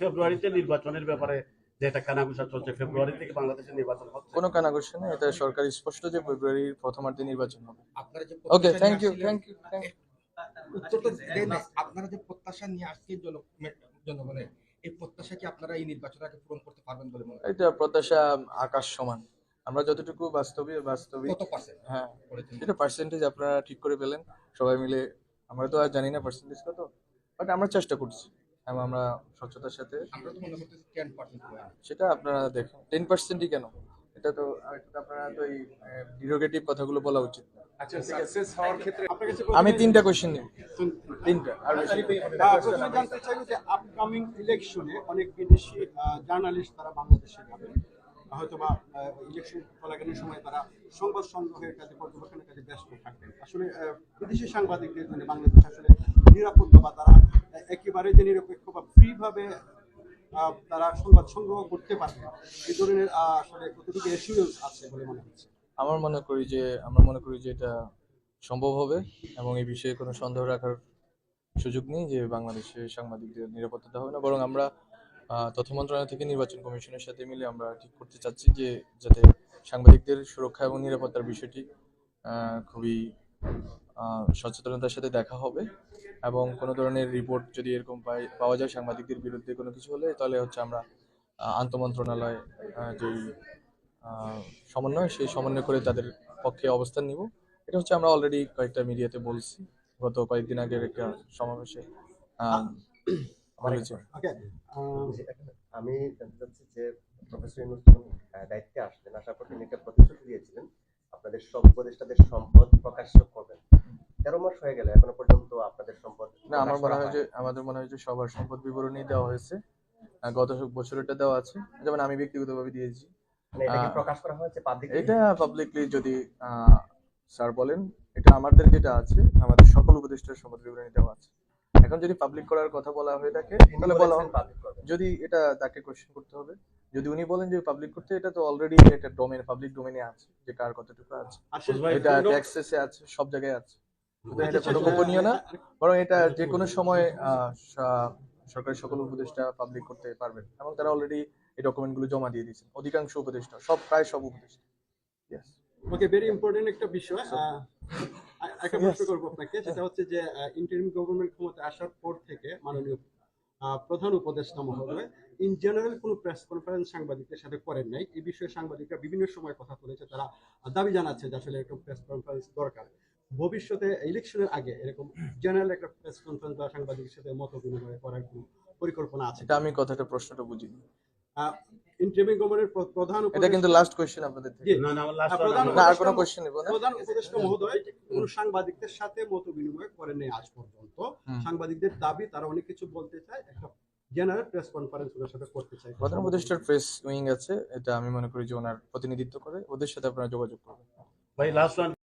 ফেব্রুয়ারিতে নির্বাচনের ব্যাপারে যে কানাঘুষা চলছে ফেব্রুয়ারি থেকে বাংলাদেশের নির্বাচন হচ্ছে। কোনো কানাঘুষা নেই এটা সরকার স্পষ্ট যে ফেব্রুয়ারির প্রথমার্ধে নির্বাচন হবে। ওকে প্রত্যাশা thank you thank you thank you আসছিলেন, উত্তরটা দেন আপনারা যে প্রত্যাশা নিয়ে আসছেন জনগণের এই প্রত্যাশা কি আপনারা এই নির্বাচন আগে পূরণ করতে পারবেন বলে মনে হয় এটা প্রত্যাশা আকাশ সমান। আমরা যতটুকু বাস্তবে বাস্তবিক কত পার্সেন্ট হ্যাঁ। এটা পার্সেন্টেজ আপনারা ঠিক করে পেলেন সবাই মিলে আমরা তো আর জানি না পার্সেন্টেজ কত বাট আমরা চেষ্টা করছি। এবং আমরা স্বচ্ছতার সাথে সেটা আপনারা দেখেন। টেন পার্সেন্টই কেন? এটা তো আপনারা তো এই ডিরোগেটিভ কথাগুলো বলা উচিত না। আচ্ছা হওয়ার ক্ষেত্রে আমি তিনটা কোয়েশ্চেন নিব। তিনটা। আর জানতে যে আপকামিং ইলেকশনে অনেক বিদেশি জার্নালিস্ট তারা বাংলাদেশে হয়তো বা ইলেকশন চলাকালীন সময় তারা সংবাদ সংগ্রহের কাজে পর্যবেক্ষণের কাজে ব্যস্ত থাকবেন। আসলে বিদেশি সাংবাদিকদের জন্য বাংলাদেশ আসলে নিরাপত্তা বা তারা একেবারে যে নিরপেক্ষ বা ফ্রি ভাবে আহ, তারা সংবাদ সংগ্রহ করতে পারবে এই ধরনের আসলে কতটুকু এসিউরেন্স আছে বলে মনে হচ্ছে? আমার মনে করি যে আমরা মনে করি যে এটা সম্ভব হবে এবং এই বিষয়ে কোনো সন্দেহ রাখার সুযোগ নেই যে বাংলাদেশে সাংবাদিকদের নিরাপত্তা দেওয়া হবে না। বরং আমরা তথ্য মন্ত্রণালয় থেকে নির্বাচন কমিশনের সাথে মিলে আমরা ঠিক করতে চাচ্ছি যে যাতে সাংবাদিকদের সুরক্ষা এবং নিরাপত্তার বিষয়টি খুবই সচেতনতার সাথে দেখা হবে এবং কোনো ধরনের রিপোর্ট যদি এরকম পাই পাওয়া যায় সাংবাদিকদের বিরুদ্ধে কোনো কিছু হলে তাহলে হচ্ছে আমরা আন্তঃমন্ত্রণালয় যেই সমন্বয় সেই সমন্বয় করে তাদের পক্ষে অবস্থান নিব। এটা হচ্ছে আমরা অলরেডি কয়েকটা মিডিয়াতে বলছি। গত কয়েকদিন আগের একটা সমাবেশে ওকে আমি জানতে চাচ্ছি যে প্রফেসর ইউনুস দায়িত্বে আসলেন আসার পর তিনি একটা প্রতিশ্রুতি দিয়েছিলেন আপনাদের সব উপদেষ্টাদের সম্পদ প্রকাশ্য করবেন। তেরো মাস হয়ে গেল এখনও পর্যন্ত আপনাদের সম্পদ না আমার মনে হয় যে আমাদের মনে হয় যে সবার সম্পদ বিবরণী দেওয়া হয়েছে। গত বছর এটা দেওয়া আছে। যেমন আমি ব্যক্তিগতভাবে দিয়েছি। মানে এটা প্রকাশ করা হয়েছে এটা পাবলিকলি যদি স্যার বলেন এটা আমাদের যেটা আছে আমাদের সকল উপদেষ্টার সম্পদ বিবরণী দেওয়া আছে। এখন যদি পাবলিক করার কথা বলা হয়ে থাকে তাহলে বলা যদি এটা তাকে কোশ্চেন করতে হবে যদি উনি বলেন যে পাবলিক করতে এটা তো অলরেডি একটা ডোমেন পাবলিক ডোমেনে আছে যে কার কতটুকু আছে। এটা ট্যাক্সেসে আছে সব জায়গায় আছে। এটা কোনো গোপনীয় না বরং এটা যে কোনো সময় সরকারের সকল উপদেষ্টা পাবলিক করতে পারবেন। এবং তারা অলরেডি এই ডকুমেন্টগুলো জমা দিয়ে দিয়েছেন। অধিকাংশ উপদেষ্টা সব প্রায় সব উপদেষ্টা। Yes. ওকে ভেরি ইম্পর্টেন্ট একটা বিষয় একটা প্রশ্ন করব আপনাকে সেটা হচ্ছে যে ইন্টারিম গভর্নমেন্ট ক্ষমতা আসার পর থেকে মাননীয় আহ, প্রধান উপদেষ্টা মহোদয় ইন জেনারেল কোনো প্রেস কনফারেন্স সাংবাদিকদের সাথে করেন নাই। এই বিষয়ে সাংবাদিকরা বিভিন্ন সময় কথা বলেছে তারা দাবি জানাচ্ছে যে আসলে এরকম প্রেস কনফারেন্স দরকার। ভবিষ্যতে ইলেকশনের আগে এরকম জেনারেল একটা প্রেস কনফারেন্স বা সাংবাদিকের সাথে মত বিনিময় করার কোনো পরিকল্পনা আছে? এটা আমি কথাটা প্রশ্নটা বুঝিনি। ইন্টারিম গভর্নমেন্টের প্রধান এটা কিন্তু লাস্ট কোয়েশ্চেন আপনাদের থেকে। না না আমার লাস্ট প্রধান না আর কোনো কোয়েশ্চেন নেব না প্রধান উপদেষ্টা মহোদয় কোন সাংবাদিকদের সাথে মত বিনিময় করেন নাই আজ পর্যন্ত। সাংবাদিকদের দাবি তারা অনেক কিছু বলতে চায় একটা জেনারেল প্রেস কনফারেন্স ওনার সাথে করতে চাই প্রধান উপদেষ্টার প্রেস উইং আছে এটা আমি মনে করি যে ওনার প্রতিনিধিত্ব করে ওদের সাথে আপনারা যোগাযোগ করবেন। ভাই লাস্ট ওয়ান